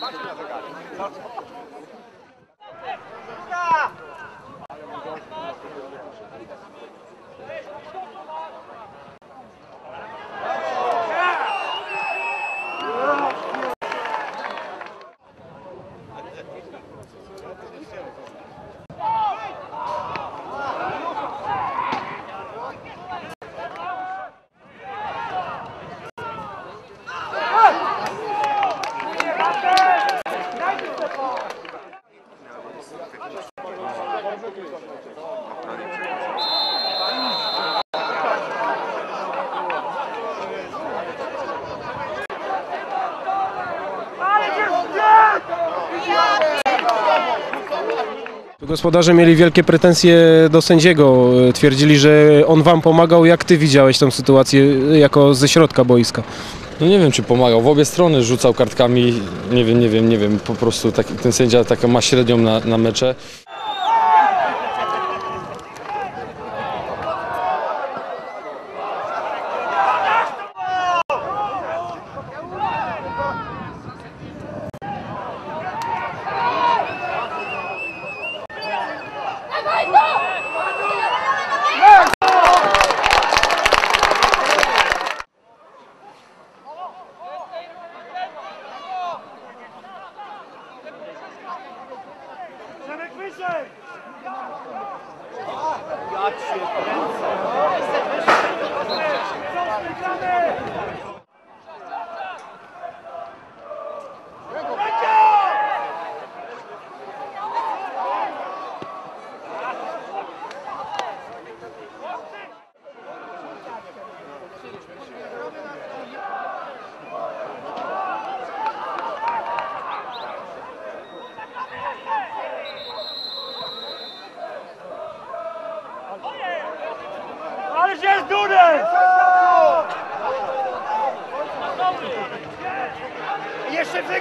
Patrz na zegarek. Gospodarze mieli wielkie pretensje do sędziego. Twierdzili, że on wam pomagał. Jak ty widziałeś tę sytuację jako ze środka boiska? No nie wiem, czy pomagał. W obie strony rzucał kartkami. Nie wiem, nie wiem, nie wiem. Po prostu ten sędzia taką ma średnią na, na mecze. Ależ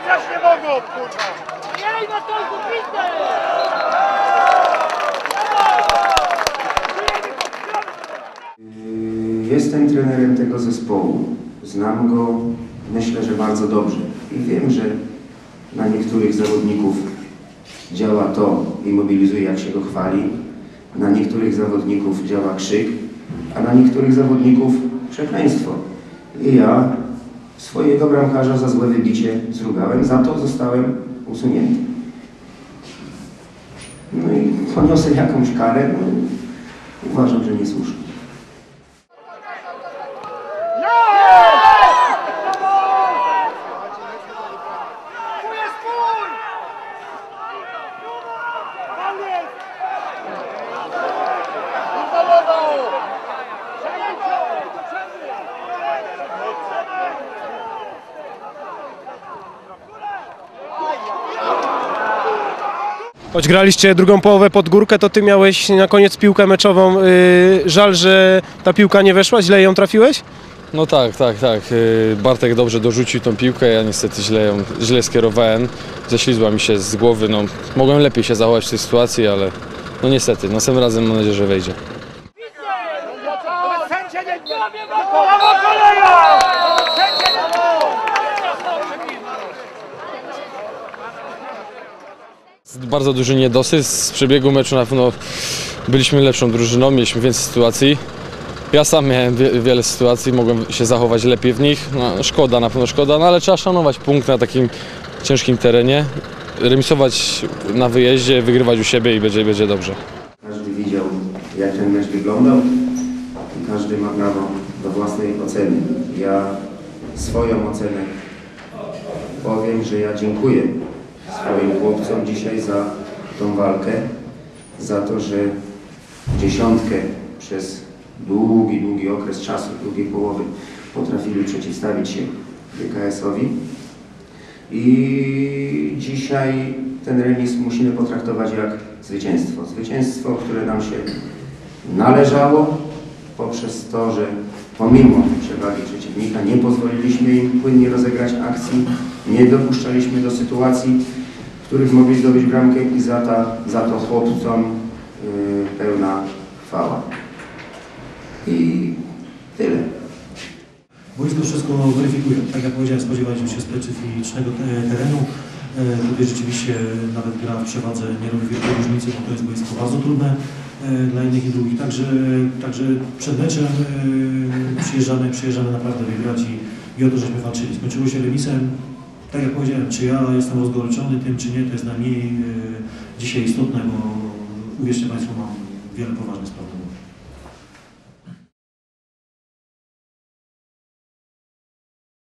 wygrać nie mogą, kurwa! Jej na tolku, pizdę! Jestem trenerem tego zespołu. Znam go, myślę, że bardzo dobrze. I wiem, że na niektórych zawodników działa to i mobilizuje, jak się go chwali. Na niektórych zawodników działa krzyk, a na niektórych zawodników przekleństwo. I ja swojego bramkarza za złe wybicie zrugałem, za to zostałem usunięty. No i poniosę jakąś karę, no, uważam, że niesłusznie. Tu Choć graliście drugą połowę pod górkę, to ty miałeś na koniec piłkę meczową. Yy, żal, że ta piłka nie weszła, źle ją trafiłeś? No tak, tak, tak. Yy, Bartek dobrze dorzucił tą piłkę, ja niestety źle ją źle skierowałem. Ześlizła mi się z głowy. No, mogłem lepiej się zachować w tej sytuacji, ale no niestety, następnym razem mam nadzieję, że wejdzie. Brawo koleja! Sędzia nie... Bardzo duży niedosyt. Z przebiegu meczu na pewno byliśmy lepszą drużyną, mieliśmy więcej sytuacji. Ja sam miałem wie, wiele sytuacji, mogłem się zachować lepiej w nich. No, szkoda, na pewno szkoda, no ale trzeba szanować punkt na takim ciężkim terenie. Remisować na wyjeździe, wygrywać u siebie i będzie, będzie dobrze. Każdy widział, jak ten mecz wyglądał i każdy ma prawo do własnej oceny. Ja swoją ocenę powiem, że ja dziękuję swoim chłopcom dzisiaj za tą walkę, za to, że dziesiątkę przez długi, długi okres czasu, długiej połowy potrafili przeciwstawić się GKS-owi. I dzisiaj ten remis musimy potraktować jak zwycięstwo. Zwycięstwo, które nam się należało poprzez to, że pomimo przewagi przeciwnika nie pozwoliliśmy im płynnie rozegrać akcji, nie dopuszczaliśmy do sytuacji, których mogli zdobyć bramkę i za, ta, za to chłopcom yy, pełna chwała. I tyle. Boisko wszystko weryfikuje. Tak jak powiedziałem, spodziewaliśmy się specyficznego te- terenu. E, Tutaj rzeczywiście nawet gra w przewadze nie robi wielkiej różnicy, bo to jest boisko bardzo trudne e, dla jednych i drugich. Także, także przed meczem e, przyjeżdżamy, przyjeżdżamy naprawdę wygrać i, i o to żeśmy walczyli. Skończyło się remisem. Tak jak powiedziałem, czy ja jestem rozgoryczony tym, czy nie, to jest najmniej e, dzisiaj istotne, bo uwierzcie Państwo, mam wiele poważnych spraw do głowy.